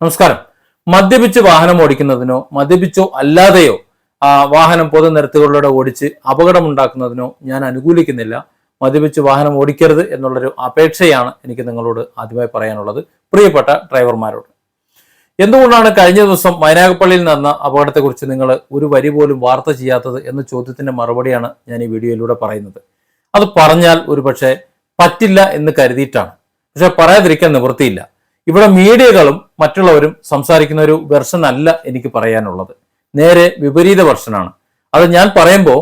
നമസ്കാരം. മദ്യപിച്ച് വാഹനം ഓടിക്കുന്നതിനോ മദ്യപിച്ചോ അല്ലാതെയോ ആ, വാഹനം പൊതുനിരത്തുകളിലൂടെ ഓടിച്ച് അപകടം ഉണ്ടാക്കുന്നതിനോ ഞാൻ അനുകൂലിക്കുന്നില്ല. മദ്യപിച്ച് വാഹനം ഓടിക്കരുത് എന്നുള്ളൊരു അപേക്ഷയാണ് എനിക്ക് നിങ്ങളോട് ആദ്യമായി പറയാനുള്ളത്. പ്രിയപ്പെട്ട ഡ്രൈവർമാരോട്. എന്തുകൊണ്ടാണ് കഴിഞ്ഞ ദിവസം മൈനാഗപ്പള്ളിയിൽ നടന്ന അപകടത്തെക്കുറിച്ച് നിങ്ങൾ ഒരു വരി പോലും വാർത്ത ചെയ്യാത്തത് എന്ന ചോദ്യത്തിന്റെ മറുപടിയാണ് ഞാൻ ഈ വീഡിയോയിലൂടെ പറയുന്നത്. അത് പറഞ്ഞാൽ ഒരു പറ്റില്ല എന്ന് കരുതിയിട്ടാണ്. പക്ഷെ പറയാതിരിക്കാൻ നിവൃത്തിയില്ല. ഇവിടെ മീഡിയകളും മറ്റുള്ളവരും സംസാരിക്കുന്ന ഒരു വെർഷൻ അല്ല എനിക്ക് പറയാനുള്ളത്. നേരെ വിപരീത വെർഷനാണ് അത് ഞാൻ പറയുമ്പോൾ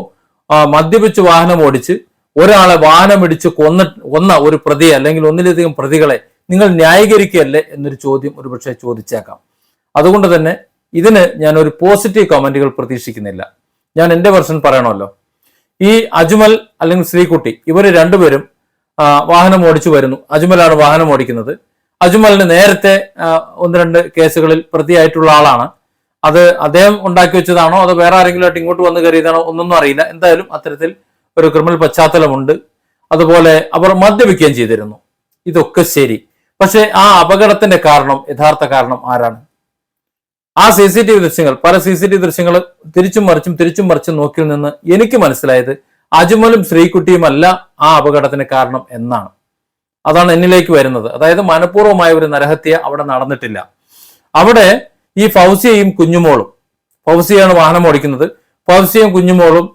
മദ്യപിച്ച് വാഹനം ഓടിച്ച് ഒരാളെ വാഹനമിടിച്ച് കൊന്ന കൊന്ന ഒരു പ്രതിയെ അല്ലെങ്കിൽ ഒന്നിലധികം പ്രതികളെ നിങ്ങൾ ന്യായീകരിക്കുകയല്ലേ എന്നൊരു ചോദ്യം ഒരുപക്ഷെ ചോദിച്ചേക്കാം. അതുകൊണ്ട് തന്നെ ഇതിന് ഞാൻ ഒരു പോസിറ്റീവ് കമന്റുകൾ പ്രതീക്ഷിക്കുന്നില്ല. ഞാൻ എന്റെ വെർഷൻ പറയണമല്ലോ. ഈ അജ്മൽ അല്ലെങ്കിൽ ശ്രീകുട്ടി ഇവർ രണ്ടുപേരും വാഹനം ഓടിച്ചു വരുന്നു. അജ്മലാണ് വാഹനം ഓടിക്കുന്നത്. അജ്മലിന് നേരത്തെ ഒന്ന് രണ്ട് കേസുകളിൽ പ്രതിയായിട്ടുള്ള ആളാണ്. അത് അദ്ദേഹം ഉണ്ടാക്കി വെച്ചതാണോ? അതോ വേറെ ആരെങ്കിലും ആയിട്ട് ഇങ്ങോട്ട് വന്ന് കയറിയതാണോ? ഒന്നൊന്നും അറിയില്ല. എന്തായാലും അത്തരത്തിൽ ഒരു ക്രിമിനൽ പശ്ചാത്തലമുണ്ട്. അതുപോലെ അവർ മദ്യപിക്കുകയും ചെയ്തിരുന്നു. ഇതൊക്കെ ശരി. പക്ഷെ ആ അപകടത്തിന്റെ കാരണം യഥാർത്ഥ കാരണം ആരാണ്? ആ സി സി ടി വി ദൃശ്യങ്ങൾ പല സി സി ടി വി ദൃശ്യങ്ങൾ തിരിച്ചും മറിച്ചും തിരിച്ചും മറിച്ചും നോക്കിയിൽ നിന്ന് എനിക്ക് മനസ്സിലായത് അജ്മലും ശ്രീകുട്ടിയുമല്ല ആ അപകടത്തിന് കാരണം എന്നാണ്. അതാണ് എന്നിലേക്ക് വരുന്നത്. അതായത് മനഃപൂർവമായ ഒരു നരഹത്യ അവിടെ നടന്നിട്ടില്ല. അവിടെ ഈ ഫൗസിയയും കുഞ്ഞുമോളും ഫൗസിയാണ് വാഹനം ഓടിക്കുന്നത്. ഫൗസിയും കുഞ്ഞുമോളും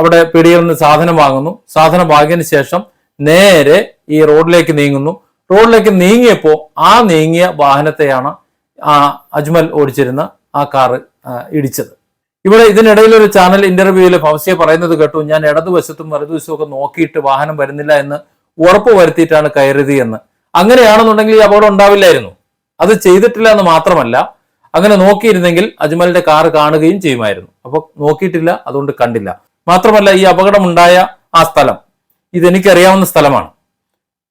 അവിടെ പിടിയിൽ നിന്ന് സാധനം വാങ്ങുന്നു. സാധനം വാങ്ങിയതിന് ശേഷം നേരെ ഈ റോഡിലേക്ക് നീങ്ങുന്നു. റോഡിലേക്ക് നീങ്ങിയപ്പോൾ ആ നീങ്ങിയ വാഹനത്തെയാണ് ആ അജ്മൽ ഓടിച്ചിരുന്ന ആ കാറ് ഇടിച്ചത്. ഇവിടെ ഇതിനിടയിൽ ഒരു ചാനൽ ഇന്റർവ്യൂവിൽ ഫൗസിയെ പറയുന്നത് കേട്ടു. ഞാൻ ഇടതുവശത്തും വലതുവശത്തും ഒക്കെ നോക്കിയിട്ട് വാഹനം വരുന്നില്ല എന്ന് ഉറപ്പ് വരുത്തിയിട്ടാണ് കയറിയത് എന്ന്. അങ്ങനെയാണെന്നുണ്ടെങ്കിൽ ഈ അപകടം ഉണ്ടാവില്ലായിരുന്നു. അത് ചെയ്തിട്ടില്ല എന്ന് മാത്രമല്ല അങ്ങനെ നോക്കിയിരുന്നെങ്കിൽ അജ്മലിന്റെ കാറ് കാണുകയും ചെയ്യുമായിരുന്നു. അപ്പൊ നോക്കിയിട്ടില്ല അതുകൊണ്ട് കണ്ടില്ല. മാത്രമല്ല ഈ അപകടം ഉണ്ടായ ആ സ്ഥലം ഇതെനിക്കറിയാവുന്ന സ്ഥലമാണ്.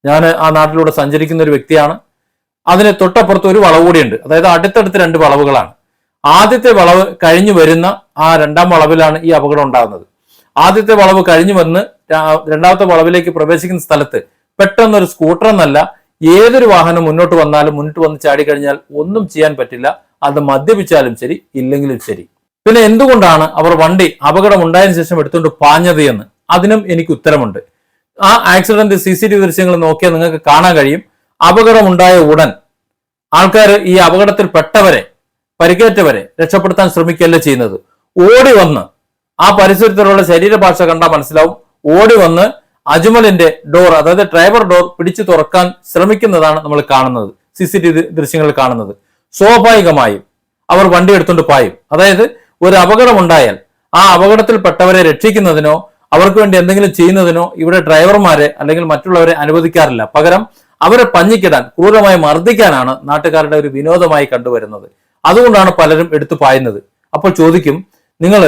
ഞാൻ ആ നാട്ടിലൂടെ സഞ്ചരിക്കുന്ന ഒരു വ്യക്തിയാണ്. അതിന് തൊട്ടപ്പുറത്ത് ഒരു വളവ് കൂടിയുണ്ട്. അതായത് അടുത്തടുത്ത് രണ്ട് വളവുകളാണ്. ആദ്യത്തെ വളവ് കഴിഞ്ഞു വരുന്ന ആ രണ്ടാം വളവിലാണ് ഈ അപകടം ഉണ്ടാകുന്നത്. ആദ്യത്തെ വളവ് കഴിഞ്ഞു വന്ന് രണ്ടാമത്തെ വളവിലേക്ക് പ്രവേശിക്കുന്ന സ്ഥലത്ത് പെട്ടെന്നൊരു സ്കൂട്ടർ എന്നല്ല ഏതൊരു വാഹനം മുന്നോട്ട് വന്നാലും മുന്നോട്ട് വന്ന് ചാടി കഴിഞ്ഞാൽ ഒന്നും ചെയ്യാൻ പറ്റില്ല. അത് മദ്യപിച്ചാലും ശരി ഇല്ലെങ്കിലും ശരി. പിന്നെ എന്തുകൊണ്ടാണ് അവർ വണ്ടി അപകടം ഉണ്ടായതിനു ശേഷം എടുത്തുകൊണ്ട് പാഞ്ഞത് എന്ന്? അതിനും എനിക്ക് ഉത്തരമുണ്ട്. ആ accident C C T V ദൃശ്യങ്ങൾ നോക്കിയാൽ നിങ്ങൾക്ക് കാണാൻ കഴിയും. അപകടമുണ്ടായ ഉടൻ ആൾക്കാർ ഈ അപകടത്തിൽ പെട്ടവരെ പരിക്കേറ്റവരെ രക്ഷപ്പെടുത്താൻ ശ്രമിക്കുകയല്ല ചെയ്യുന്നത്. ഓടി വന്ന് ആ പരിസരത്തിലുള്ള ശരീരഭാഷ കണ്ടാൽ മനസ്സിലാവും. ഓടി വന്ന് അജ്മലിന്റെ ഡോർ അതായത് ഡ്രൈവർ ഡോർ പിടിച്ചു തുറക്കാൻ ശ്രമിക്കുന്നതാണ് നമ്മൾ കാണുന്നത്. സി സി ടി വി ദൃശ്യങ്ങളിൽ കാണുന്നത്. സ്വാഭാവികമായും അവർ വണ്ടി എടുത്തുകൊണ്ട് പായും. അതായത് ഒരു അപകടം ഉണ്ടായാൽ ആ അപകടത്തിൽപ്പെട്ടവരെ രക്ഷിക്കുന്നതിനോ അവർക്ക് വേണ്ടി എന്തെങ്കിലും ചെയ്യുന്നതിനോ ഇവിടെ ഡ്രൈവർമാരെ അല്ലെങ്കിൽ മറ്റുള്ളവരെ അനുവദിക്കാറില്ല. പകരം അവരെ പഞ്ഞിക്കിടാൻ ക്രൂരമായി മർദ്ദിക്കാനാണ് നാട്ടുകാരുടെ ഒരു വിനോദമായി കണ്ടുവരുന്നത്. അതുകൊണ്ടാണ് പലരും എടുത്തു പായുന്നത്. അപ്പോൾ ചോദിക്കും നിങ്ങൾ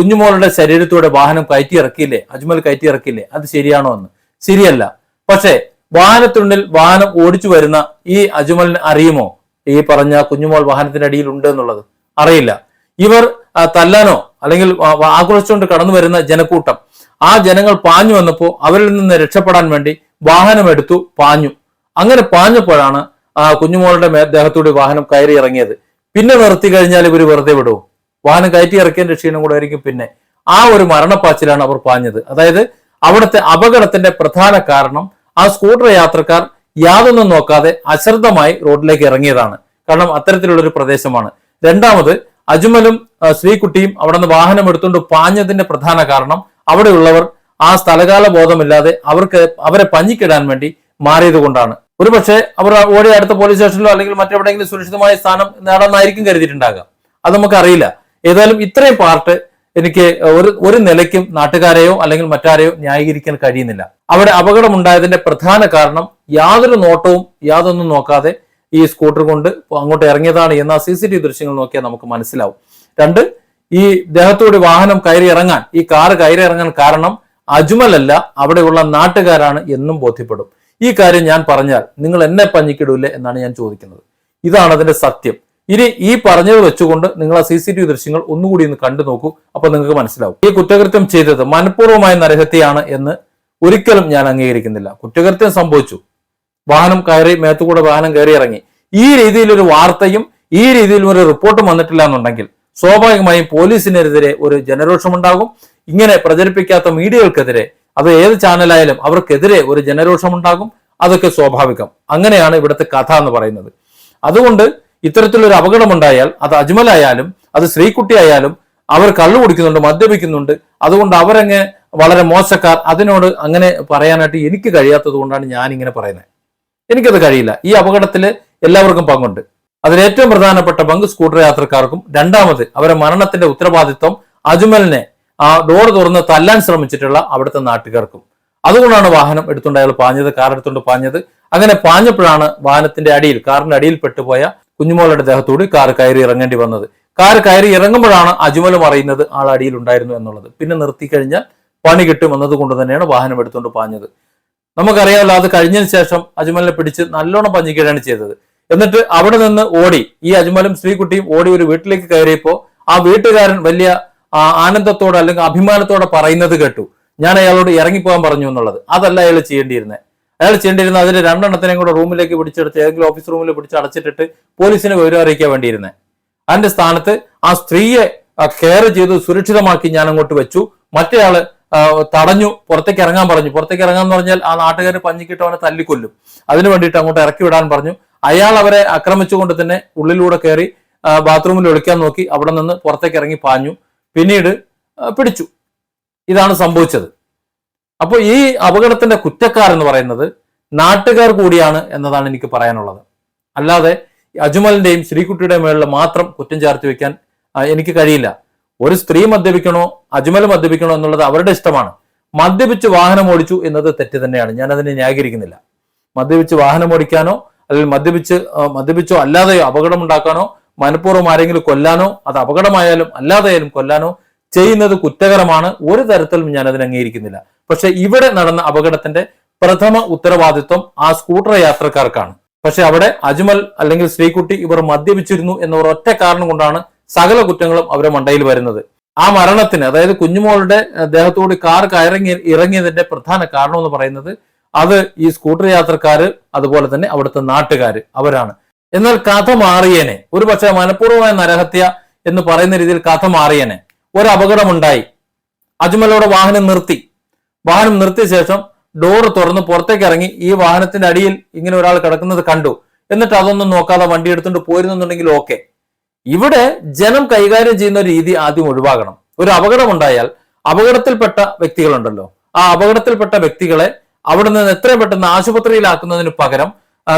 കുഞ്ഞുമോളുടെ ശരീരത്തോടെ വാഹനം കയറ്റി ഇറക്കിയില്ലേ അജ്മൽ കയറ്റി ഇറക്കിയില്ലേ അത് ശരിയാണോ എന്ന്? ശരിയല്ല. പക്ഷേ വാഹനത്തിനുള്ളിൽ വാഹനം ഓടിച്ചു വരുന്ന ഈ അജ്മലിന് അറിയുമോ? ഈ പറഞ്ഞ കുഞ്ഞുമോൾ വാഹനത്തിന്റെ അടിയിൽ ഉണ്ട് എന്നുള്ളത് അറിയില്ല. ഇവർ തല്ലാനോ അല്ലെങ്കിൽ ആ- ആ- ആക്രോശിച്ചുകൊണ്ട് കടന്നു വരുന്ന ജനക്കൂട്ടം. ആ ജനങ്ങൾ പാഞ്ഞു വന്നപ്പോൾ അവരിൽ നിന്ന് രക്ഷപ്പെടാൻ വേണ്ടി വാഹനം എടുത്തു പാഞ്ഞു. അങ്ങനെ പാഞ്ഞപ്പോഴാണ് കുഞ്ഞുമോളുടെ ദേഹത്തൂടി വാഹനം കയറി ഇറങ്ങിയത്. പിന്നെ നിർത്തി കഴിഞ്ഞാൽ ഇവർ വെറുതെ വിടുവോ? വാഹനം കയറ്റി ഇറക്കിയതിന്റെ ക്ഷീണം കൂടെ ആയിരിക്കും പിന്നെ. ആ ഒരു മരണപ്പാച്ചിലാണ് അവർ പാഞ്ഞത്. അതായത് അവിടുത്തെ അപകടത്തിന്റെ പ്രധാന കാരണം ആ സ്കൂട്ടർ യാത്രക്കാർ യാതൊന്നും നോക്കാതെ അശ്രദ്ധമായി റോഡിലേക്ക് ഇറങ്ങിയതാണ്. കാരണം അത്തരത്തിലുള്ള ഒരു പ്രദേശമാണ്. രണ്ടാമത് അജ്മലും ശ്രീകുട്ടിയും അവിടെ നിന്ന് വാഹനം എടുത്തുകൊണ്ട് പാഞ്ഞതിന്റെ പ്രധാന കാരണം അവിടെയുള്ളവർ ആ സ്ഥലകാല ബോധമില്ലാതെ അവർക്ക് അവരെ പഞ്ഞിക്കിടാൻ വേണ്ടി മാറിയത് കൊണ്ടാണ്. ഒരുപക്ഷെ അവർ ഓടി അടുത്ത പോലീസ് സ്റ്റേഷനിലോ അല്ലെങ്കിൽ മറ്റെവിടെയെങ്കിലും സുരക്ഷിതമായ സ്ഥാനം നേടാമെന്നായിരിക്കും കരുതിയിട്ടുണ്ടാകാം. അത് നമുക്കറിയില്ല. ഏതായാലും ഇത്രയും പാർട്ട് എനിക്ക് ഒരു ഒരു നിലയ്ക്കും നാട്ടുകാരെയോ അല്ലെങ്കിൽ മറ്റാരെയോ ന്യായീകരിക്കാൻ കഴിയുന്നില്ല. അവിടെ അപകടമുണ്ടായതിന്റെ പ്രധാന കാരണം യാതൊരു നോട്ടവും യാതൊന്നും നോക്കാതെ ഈ സ്കൂട്ടർ കൊണ്ട് അങ്ങോട്ട് ഇറങ്ങിയതാണ് എന്ന സി സി ടി ദൃശ്യങ്ങൾ നോക്കിയാൽ നമുക്ക് മനസ്സിലാവും. രണ്ട് ഈ ദേഹത്തോട് വാഹനം കയറി ഇറങ്ങാൻ ഈ കാറ് കയറി ഇറങ്ങാൻ കാരണം അജ്മലല്ല അവിടെയുള്ള നാട്ടുകാരാണ് എന്നും ബോധ്യപ്പെടും. ഈ കാര്യം ഞാൻ പറഞ്ഞാൽ നിങ്ങൾ എന്നെ പഞ്ഞിക്കിടൂല്ലേ എന്നാണ് ഞാൻ ചോദിക്കുന്നത്. ഇതാണ് അതിന്റെ സത്യം. ഇനി ഈ പറഞ്ഞത് വെച്ചുകൊണ്ട് നിങ്ങൾ ആ സി സി ടി വി ദൃശ്യങ്ങൾ ഒന്നുകൂടി ഒന്ന് കണ്ടു നോക്കൂ. അപ്പൊ നിങ്ങൾക്ക് മനസ്സിലാവും. ഈ കുറ്റകൃത്യം ചെയ്തത് മനഃപൂർവമായ നരഹത്യയാണ് എന്ന് ഒരിക്കലും ഞാൻ അംഗീകരിക്കുന്നില്ല. കുറ്റകൃത്യം സംഭവിച്ചു. വാഹനം കയറി മേത്തുകൂടെ വാഹനം കയറി ഇറങ്ങി. ഈ രീതിയിലൊരു വാർത്തയും ഈ രീതിയിൽ ഒരു റിപ്പോർട്ടും വന്നിട്ടില്ല എന്നുണ്ടെങ്കിൽ സ്വാഭാവികമായും പോലീസിനെതിരെ ഒരു ജനരോഷം ഉണ്ടാകും ഇങ്ങനെ പ്രചരിപ്പിക്കാത്ത മീഡിയകൾക്കെതിരെ അത് ഏത് ചാനലായാലും അവർക്കെതിരെ ഒരു ജനരോഷം ഉണ്ടാകും അതൊക്കെ സ്വാഭാവികം. അങ്ങനെയാണ് ഇവിടുത്തെ കഥ എന്ന് പറയുന്നത്. അതുകൊണ്ട് ഇത്തരത്തിലൊരു അപകടമുണ്ടായാൽ അത് അജ്മലായാലും അത് ശ്രീകുട്ടി ആയാലും അവർ കള്ളു കുടിക്കുന്നുണ്ട് മദ്യപിക്കുന്നുണ്ട്. അതുകൊണ്ട് അവരങ്ങ് വളരെ മോശക്കാർ. അതിനോട് അങ്ങനെ പറയാനായിട്ട് എനിക്ക് കഴിയാത്തത് കൊണ്ടാണ് ഞാൻ ഇങ്ങനെ പറയുന്നത്. എനിക്കത് കഴിയില്ല. ഈ അപകടത്തിൽ എല്ലാവർക്കും പങ്കുണ്ട്. അതിൽ ഏറ്റവും പ്രധാനപ്പെട്ട പങ്ക് സ്കൂട്ടർ യാത്രക്കാർക്കും. രണ്ടാമത് അവരെ മരണത്തിന്റെ ഉത്തരവാദിത്വം അജ്മലിനെ ആ ഡോർ തുറന്ന് തല്ലാൻ ശ്രമിച്ചിട്ടുള്ള അവിടുത്തെ നാട്ടുകാർക്കും. അതുകൊണ്ടാണ് വാഹനം എടുത്തുകൊണ്ട് അയാൾ പാഞ്ഞത് കാർ എടുത്തുകൊണ്ട് പാഞ്ഞത്. അങ്ങനെ പാഞ്ഞപ്പോഴാണ് വാഹനത്തിന്റെ അടിയിൽ കാറിന്റെ അടിയിൽ പെട്ടുപോയ കുഞ്ഞുമോളുടെ ദേഹത്തോട് കാർ കയറി ഇറങ്ങേണ്ടി വന്നത്. കാർ കയറി ഇറങ്ങുമ്പോഴാണ് അജ്മലും അറിയുന്നത് ആൾ അടിയിൽ ഉണ്ടായിരുന്നു എന്നുള്ളത്. പിന്നെ നിർത്തി കഴിഞ്ഞാൽ പണി കിട്ടും എന്നതുകൊണ്ട് തന്നെയാണ് വാഹനം എടുത്തുകൊണ്ട് പാഞ്ഞത്. നമുക്കറിയാമല്ലോ അത് കഴിഞ്ഞതിന് ശേഷം അജ്മലിനെ പിടിച്ച് നല്ലോണം പഞ്ഞിക്കുകയാണ് ചെയ്തത്. എന്നിട്ട് അവിടെ നിന്ന് ഓടി ഈ അജ്മലും ശ്രീകുട്ടിയും ഓടി ഒരു വീട്ടിലേക്ക് കയറിയപ്പോൾ ആ വീട്ടുകാരൻ വലിയ ആനന്ദത്തോടെ അല്ലെങ്കിൽ അഭിമാനത്തോടെ പറയുന്നത് കേട്ടു. ഞാൻ അയാളോട് ഇറങ്ങിപ്പോകാൻ പറഞ്ഞു എന്നുള്ളത്. അതല്ല അയാൾ ചെയ്യേണ്ടിയിരുന്നത് അയാൾ ചെയ്യേണ്ടിയിരുന്നത് അതിൽ രണ്ടെണ്ണത്തിനെയും കൂടെ റൂമിലേക്ക് പിടിച്ചെടുത്ത് ഏതെങ്കിലും ഓഫീസ് റൂമിൽ പിടിച്ച് അടച്ചിട്ടിട്ട് പോലീസിനെ വിവരം അറിയിക്കാൻ വേണ്ടിയിരുന്നത് അതിന്റെ സ്ഥാനത്ത് ആ സ്ത്രീയെ കെയർ ചെയ്ത് സുരക്ഷിതമാക്കി ഞാൻ അങ്ങോട്ട് വെച്ചു. മറ്റേയാൾ തടഞ്ഞു പുറത്തേക്ക് ഇറങ്ങാൻ പറഞ്ഞു. പുറത്തേക്ക് ഇറങ്ങാന്ന് പറഞ്ഞാൽ ആ നാട്ടുകാർ പഞ്ഞിക്കിട്ട് അവനെ തല്ലിക്കൊല്ലും. അതിനു വേണ്ടിയിട്ട് അങ്ങോട്ട് ഇറക്കി വിടാൻ പറഞ്ഞു. അയാൾ അവരെ ആക്രമിച്ചുകൊണ്ട് തന്നെ ഉള്ളിലൂടെ കയറി ബാത്റൂമിൽ ഒളിക്കാൻ നോക്കി അവിടെ നിന്ന് പുറത്തേക്ക് ഇറങ്ങി പാഞ്ഞു. പിന്നീട് പിടിച്ചു. ഇതാണ് സംഭവിച്ചത്. അപ്പോൾ ഈ അപകടത്തിന്റെ കുറ്റക്കാർ എന്ന് പറയുന്നത് നാട്ടുകാർ കൂടിയാണ് എന്നതാണ് എനിക്ക് പറയാനുള്ളത്. അല്ലാതെ അജ്മലിന്റെയും ശ്രീകുട്ടിയുടെയും മേളിൽ മാത്രം കുറ്റം ചേർത്ത് വെക്കാൻ എനിക്ക് കഴിയില്ല. ഒരു സ്ത്രീ മദ്യപിക്കണോ അജ്മൽ മദ്യപിക്കണോ എന്നുള്ളത് അവരുടെ ഇഷ്ടമാണ്. മദ്യപിച്ച് വാഹനം ഓടിച്ചു എന്നത് തെറ്റ് തന്നെയാണ്. ഞാൻ അതിനെ ന്യായീകരിക്കുന്നില്ല. മദ്യപിച്ച് വാഹനം ഓടിക്കാനോ അല്ലെങ്കിൽ മദ്യപിച്ച് മദ്യപിച്ചോ അല്ലാതെയോ അപകടമുണ്ടാക്കാനോ മനഃപൂർവം ആരെങ്കിലും കൊല്ലാനോ അത് അപകടമായാലും അല്ലാതെയാലും കൊല്ലാനോ ചെയ്യുന്നത് കുറ്റകരമാണ്. ഒരു തരത്തിലും ഞാൻ അതിനെ അംഗീകരിക്കുന്നില്ല. പക്ഷെ ഇവിടെ നടന്ന അപകടത്തിന്റെ പ്രഥമ ഉത്തരവാദിത്വം ആ സ്കൂട്ടർ യാത്രക്കാർക്കാണ്. പക്ഷെ അവിടെ അജ്മൽ അല്ലെങ്കിൽ ശ്രീകുട്ടി ഇവർ മദ്യപിച്ചിരുന്നു എന്ന ഒരൊറ്റ കാരണം കൊണ്ടാണ് സകല കുറ്റങ്ങളും അവരെ മണ്ടയിൽ വരുന്നത്. ആ മരണത്തിന് അതായത് കുഞ്ഞുമോളുടെ ദേഹത്തോട് കാർ കയറങ്ങി ഇറങ്ങിയതിന്റെ പ്രധാന കാരണം എന്ന് പറയുന്നത് അത് ഈ സ്കൂട്ടർ യാത്രക്കാര് അതുപോലെ തന്നെ അവിടുത്തെ നാട്ടുകാര് അവരാണ്. എന്നാൽ കഥ മാറിയേനെ. ഒരു പക്ഷേ മനഃപൂർവമായ നരഹത്യ എന്ന് പറയുന്ന രീതിയിൽ കഥ മാറിയേനെ. ഒരു അപകടമുണ്ടായി. അജ്മലോടെ വാഹനം നിർത്തി. വാഹനം നിർത്തിയ ശേഷം ഡോർ തുറന്ന് പുറത്തേക്ക് ഇറങ്ങി ഈ വാഹനത്തിന്റെ അടിയിൽ ഇങ്ങനെ ഒരാൾ കിടക്കുന്നത് കണ്ടു. എന്നിട്ട് അതൊന്നും നോക്കാതെ വണ്ടി എടുത്തുകൊണ്ട് പോയിരുന്നുണ്ടെങ്കിൽ ഓക്കെ ഇവിടെ ജനം കൈകാര്യം ചെയ്യുന്ന രീതി ആദ്യം ഒഴിവാക്കണം ഒരു അപകടമുണ്ടായാൽ അപകടത്തിൽപ്പെട്ട വ്യക്തികളുണ്ടല്ലോ. ആ അപകടത്തിൽപ്പെട്ട വ്യക്തികളെ അവിടെ നിന്ന് എത്രയും പെട്ടെന്ന് ആശുപത്രിയിലാക്കുന്നതിന് പകരം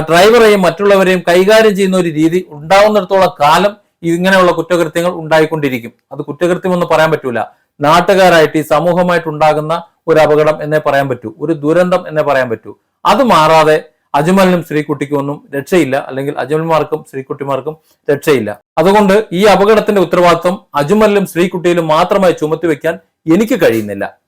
ഡ്രൈവറെയും മറ്റുള്ളവരെയും കൈകാര്യം ചെയ്യുന്ന ഒരു രീതി ഉണ്ടാവുന്നിടത്തോളം കാലം ഇങ്ങനെയുള്ള കുറ്റകൃത്യങ്ങൾ ഉണ്ടായിക്കൊണ്ടിരിക്കും. അത് കുറ്റകൃത്യം എന്ന് പറയാൻ പറ്റൂല. നാട്ടുകാരായിട്ട് ഈ സമൂഹമായിട്ട് ഉണ്ടാകുന്ന ഒരു അപകടം എന്നേ പറയാൻ പറ്റൂ. ഒരു ദുരന്തം എന്നേ പറയാൻ പറ്റൂ. അത് മാറാതെ അജ്മലിനും ശ്രീകുട്ടിക്കും ഒന്നും രക്ഷയില്ല. അല്ലെങ്കിൽ അജ്മൽമാർക്കും ശ്രീകുട്ടിമാർക്കും രക്ഷയില്ല. അതുകൊണ്ട് ഈ അപകടത്തിന്റെ ഉത്തരവാദിത്വം അജ്മലിലും ശ്രീകുട്ടിയിലും മാത്രമായി ചുമത്തി വെക്കാൻ എനിക്ക് കഴിയുന്നില്ല.